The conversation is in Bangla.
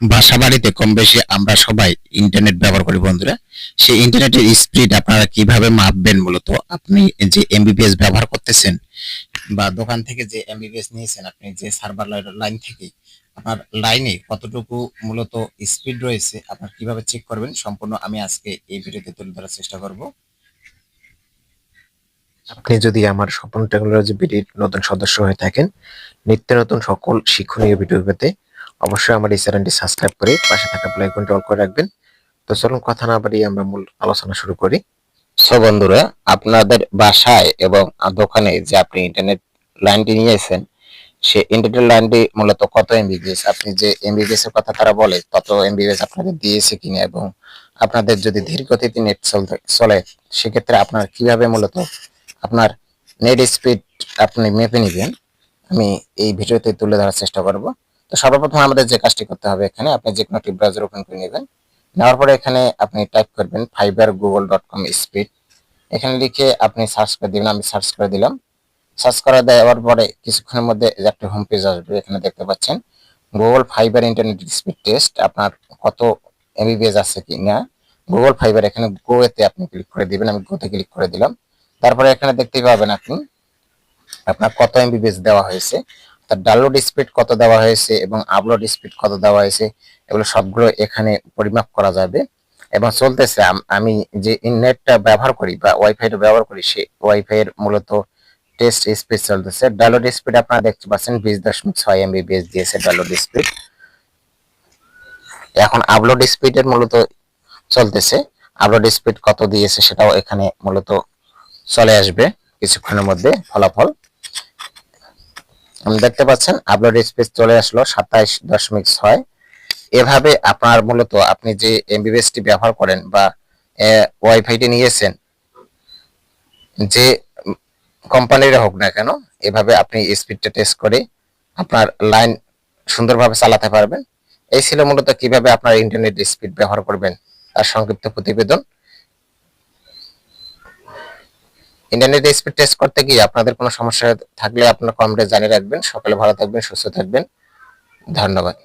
বাসা বাড়িতে কম বেশি আমরা সবাই ইন্টারনেট ব্যবহার করি বন্ধুরা। সেই ইন্টারনেটের স্পিড আপনারা কীভাবে মাপবেন মূলত? আপনি যে এমবিপিএস ব্যবহার করতেছেন বা দোকান থেকে যে এমবিপিএস নিয়েছেন, আপনি যে সার্ভার লাইন থেকে আপনার লাইনে কতটুকু মূলত স্পিড রয়েছে, আপনার কীভাবে চেক করবেন, সম্পূর্ণ আমি আজকে এই ভিডিওতে তুলে ধরার চেষ্টা করব। আপনি যদি আমার স্বপ্ন টেকনোলজি বিডির নতুন সদস্য হয়ে থাকেন, নিত্য নতুন সকল শিক্ষণীয় ভিডিও পেতে অবশ্যই আমার এই চ্যানেলটি সাবস্ক্রাইব করে পাশে থাকা আইকনটি অল করে রাখবেন। তো চলুন কথা না বাড়িয়ে আমরা মূল আলোচনা শুরু করি। সো বন্ধুরা, আপনাদের বাসায় এবং দোকানে যে আপনি ইন্টারনেট লাইনটি নিয়েছেন, সে ইন্টারনেট লাইনটি মূলত কত এমবিবিএস আপনি যে এমবিবিএস এর কথা তারা বলে, তত এমবিবিএস আপনাদের দিয়েছে কিনা এবং আপনাদের যদি ধীর গতিতে নেট চলতে, চলে, সেক্ষেত্রে আপনার কীভাবে মূলত আপনার নেট স্পিড আপনি মেপে নেবেন? আমি এই ভিডিওতে তুলে ধরার চেষ্টা করব। তো সর্বপ্রথম আমাদের যে কাজটি করতে হবে এখানে আপনি যে কোনো একটি ব্রাউজার ওপেন করে নেবেন। নেওয়ার পরে এখানে আপনি টাইপ করবেন fibre Google dot com speed এখানে লিখে আপনি সার্চ করে দিবেন, আমি সার্চ করে দিলাম। সার্চ করা দেওয়ার পরে কিছুক্ষণের মধ্যে একটা হোম পেজ আসবে, এখানে দেখতে পাচ্ছেন। Google fibre internet speed test আপনার কত এমবিবিএস আছে কি না গুগল ফাইবার এখানে গো এতে আপনি ক্লিক করে দিবেন, আমি গোতে ক্লিক করে দিলাম। তারপরে এখানে দেখতে পাবেন আপনি, আপনার কত এমবিবিএস দেওয়া হয়েছে। তার ডাউনলোড স্পিড কত দেওয়া হয়েছে এবং আপলোড স্পিড কত দেওয়া হয়েছে, এগুলো সবগুলো এখানে পরিমাপ করা যাবে। এবং চলতেছে, আমি যে নেটটা ব্যবহার করি বা ওয়াইফাইটা ব্যবহার করি, সে ওয়াইফাই এর মূলত টেস্ট স্পিড চলতেছে। ডাউনলোড স্পিড আপনারা দেখতে পাচ্ছেন বিশ দশমিক ছয় এম এমবিবিএস দিয়েছে ডাউনলোড স্পিড এখন আপলোড স্পিডের মূলত চলতেছে। আপলোড স্পিড কত দিয়েছে সেটাও এখানে মূলত চলে আসবে কিছুক্ষণের মধ্যে ফলাফল। আপনি দেখতে পাচ্ছেন আপলোড স্পিড চলে আসলো সাতাইশ দশমিক ছয়। এভাবে আপনার মূলত আপনি যে এমবিবিএস টি ব্যবহার করেন বা ওয়াইফাইটি নিয়েছেন, যে কোম্পানির হোক না কেন, এভাবে আপনি স্পিডটা টেস্ট করে আপনার লাইন সুন্দরভাবে চালাতে পারবেন। এই ছিল মূলত কীভাবে আপনার ইন্টারনেট স্পিড ব্যবহার করবেন, তার সংক্ষিপ্ত প্রতিবেদন। ইন্টারনেট স্পিড টেস্ট করতে গিয়ে আপনাদের কোনো সমস্যা থাকলে আপনার কমেন্টে জানিয়ে রাখবেন। সকালে ভালো থাকবেন, সুস্থ থাকবেন। ধন্যবাদ।